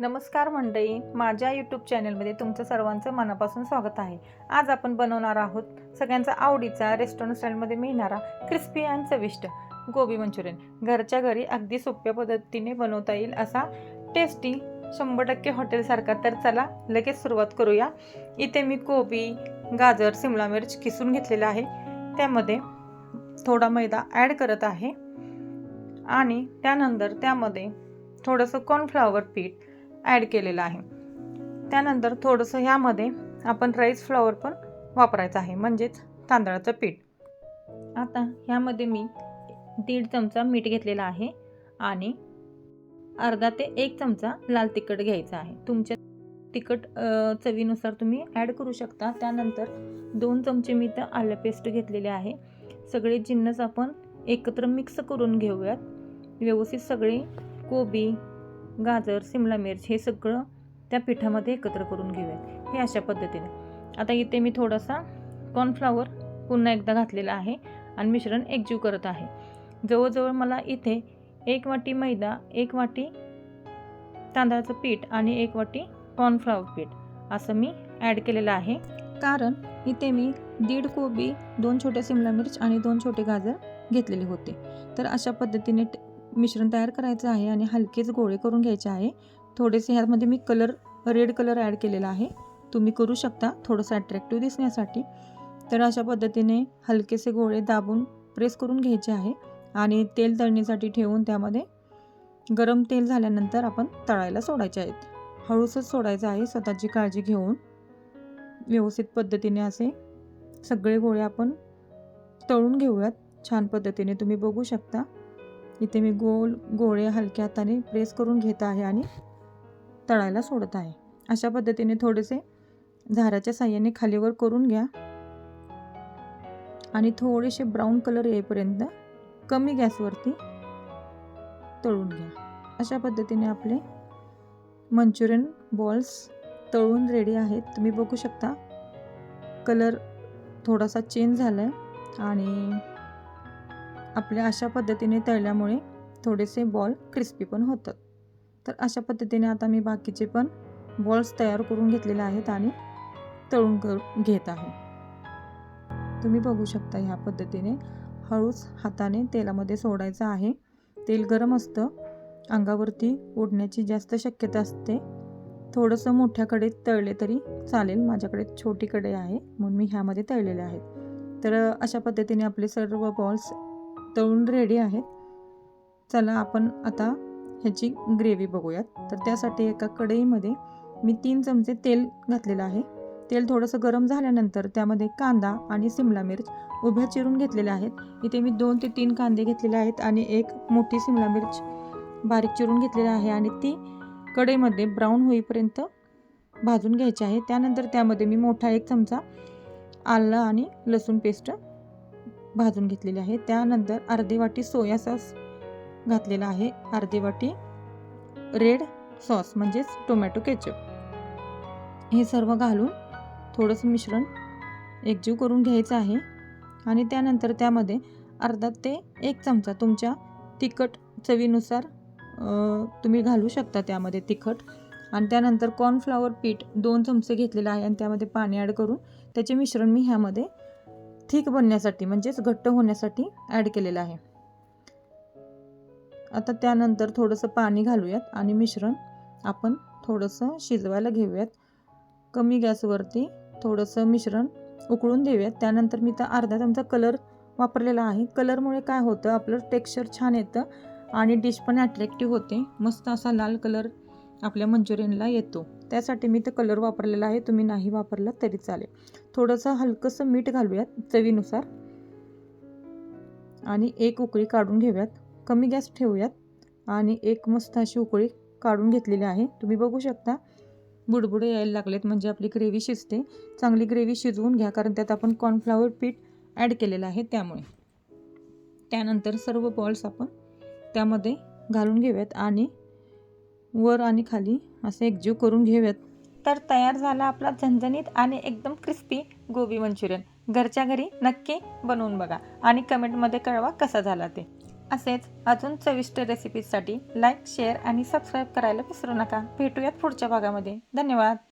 नमस्कार मंडळी माझ्या यूट्यूब चॅनलमध्ये तुमचं सर्वांचं मनापासून स्वागत आहे. आज आपण बनवणार आहोत सगळ्यांचा आवडीचा रेस्टॉरंट स्टाईलमध्ये मिळणारा क्रिस्पी अँड चविष्ट गोबी मंचुरियन. घरच्या घरी अगदी सोप्या पद्धतीने बनवता येईल असा टेस्टी शंभर टक्के हॉटेलसारखा तर चला लगेच सुरुवात करूया. इथे मी कोबी गाजर सिमला मिर्च किसून घेतलेला आहे. त्यामध्ये थोडा मैदा ॲड करत आहे. आणि त्यानंतर त्यामध्ये थोडंसं कॉर्नफ्लॉवर पीठ ॲड केलेलं आहे. त्यानंतर थोडंसं ह्यामध्ये आपण राईस फ्लॉवर पण वापरायचं आहे म्हणजेच तांदळाचं पीठ. आता ह्यामध्ये मी दीड चमचा मीठ घेतलेला आहे आणि अर्धा ते एक चमचा लाल तिखट घ्यायचा आहे. तुमच्या तिखट चवीनुसार तुम्ही ॲड करू शकता. त्यानंतर दोन चमचे मी तर आलं पेस्ट घेतलेले आहे. सगळे जिन्नस आपण एकत्र मिक्स करून घेऊयात. व्यवस्थित सगळे कोबी गाजर सिमला मिर्च हे सगळं त्या पिठामध्ये एकत्र करून घेऊयात. हे अशा पद्धतीने. आता इथे मी थोडासा कॉर्नफ्लॉवर पुन्हा एकदा घातलेला आहे आणि मिश्रण एकजीव करत आहे. जवळजवळ मला इथे एक वाटी मैदा एक वाटी तांदळाचं पीठ आणि एक वाटी कॉर्नफ्लॉवर पीठ असं मी ॲड केलेलं आहे. कारण इथे मी दीड कोबी दोन छोटे सिमला मिर्च आणि दोन छोटे गाजर घेतलेले होते. तर अशा पद्धतीने मिश्रण तयार करायचं आहे आणि हलकेच गोळे करून घ्यायचे आहे. थोडेसे ह्यामध्ये मी कलर रेड कलर ॲड केलेला आहे. तुम्ही करू शकता थोडंसं अट्रॅक्टिव्ह दिसण्यासाठी. तर अशा पद्धतीने हलकेसे गोळे दाबून प्रेस करून घ्यायचे आहे आणि तेल तळणीसाठी ठेवून त्यामध्ये गरम तेल झाल्यानंतर आपण तळायला सोडायचे आहेत. हळूसच सोडायचं आहे स्वतःची काळजी घेऊन. व्यवस्थित पद्धतीने असे सगळे गोळे आपण तळून घेऊयात. छान पद्धतीने तुम्ही बघू शकता. इथे मी गोल गोळे हलक्या हाताने प्रेस करून घेत आहे आणि तळायला सोडत आहे. अशा पद्धतीने थोडेसे झाराच्या साह्याने खालीवर करून घ्या. आणि थोडेसे ब्राऊन कलर येईपर्यंत कमी गॅसवरती तळून घ्या. अशा पद्धतीने आपले मंचुरियन बॉल्स तळून रेडी आहेत. तुम्ही बघू शकता कलर थोडासा चेंज झाला आहे आणि आपल्या अशा पद्धतीने तळल्यामुळे थोडेसे बॉल क्रिस्पी पण होतात. तर अशा पद्धतीने आता मी बाकीचे पण बॉल्स तयार करून घेतलेले आहेत आणि तळून कर घेत आहे. तुम्ही बघू शकता ह्या पद्धतीने हळूच हाताने तेलामध्ये सोडायचं आहे. तेल गरम असतं. अंगावरती ओढण्याची जास्त शक्यता असते. थोडंसं मोठ्या कढईत तळले तरी चालेल. माझ्याकडे छोटी कडे आहे म्हणून मी ह्यामध्ये तळलेले आहेत. तर अशा पद्धतीने आपले सर्व बॉल्स तळून रेडी आहेत. चला आपण आता ह्याची ग्रेव्ही बघूयात. तर त्यासाठी एका कढईमध्ये मी तीन चमचे तेल घातलेलं आहे. तेल थोडंसं गरम झाल्यानंतर त्यामध्ये कांदा आणि सिमला मिर्च उभ्या चिरून घेतलेल्या आहेत. इथे मी दोन ते तीन कांदे घेतलेले आहेत आणि एक मोठी सिमला मिर्च बारीक चिरून घेतलेली आहे आणि ती कढईमध्ये ब्राऊन होईपर्यंत भाजून घ्यायची आहे. त्यानंतर त्यामध्ये मी मोठा एक चमचा आलं आणि लसूण पेस्ट भाजून घेतलेली आहे. त्यानंतर अर्धी वाटी सोया सॉस घातलेला आहे. अर्धी वाटी रेड सॉस म्हणजेच टोमॅटो केचप. हे सर्व घालून थोडंसं मिश्रण एकजीव करून घ्यायचं आहे. आणि त्यानंतर त्यामध्ये अर्धा ते एक चमचा तुमच्या तिखट चवीनुसार तुम्ही घालू शकता त्यामध्ये तिखट. आणि त्यानंतर कॉर्नफ्लॉवर पीठ दोन चमचे घेतलेलं आहे. आणि त्यामध्ये पाणी ॲड करून त्याचे मिश्रण मी ह्यामध्ये थिक बनण्यासाठी म्हणजेच घट्ट होण्यासाठी ॲड केलेलं आहे. आता त्यानंतर थोडंसं पाणी घालूयात आणि मिश्रण आपण थोडंसं शिजवायला घेऊयात. कमी गॅसवरती थोडंसं मिश्रण उकळून देऊयात. त्यानंतर मी तर अर्धा चमचा कलर वापरलेला आहे. कलरमुळे काय होतं आपलं टेक्स्चर छान येतं आणि डिश पण ॲट्रॅक्टिव्ह होते. मस्त असा लाल कलर आपल्या मंचुरियनला येतो. त्यासाठी मी तर कलर वापरलेला आहे. तुम्ही नाही वापरलं तरी चालेल. थोडंसं हलकंसं मीठ घालूयात चवीनुसार. आणि एक उकळी काढून घेऊयात. कमी गॅस ठेवूयात. आणि एक मस्त अशी उकळी काढून घेतलेली आहे. तुम्ही बघू शकता. बुडबुडे यायला लागलेत. म्हणजे आपली ग्रेव्ही शिजते. चांगली ग्रेव्ही शिजवून घ्या. कारण त्यात आपण कॉर्नफ्लॉवर पीठ ॲड केलेलं आहे त्यामुळे. त्यानंतर सर्व बॉल्स आपण त्यामध्ये घालून घेऊयात. आणि वर आणि खाली असे एकजीव करून घेऊयात. तर तयार झाला आपला झणझणीत आणि एकदम क्रिस्पी गोबी मंचुरियन. घरच्या घरी नक्की बनवून बघा आणि कमेंटमध्ये कळवा कसा झाला ते. असेच अजून चविष्ट रेसिपीजसाठी लाईक शेअर आणि सबस्क्राईब करायला विसरू नका. भेटूयात पुढच्या भागामध्ये. धन्यवाद.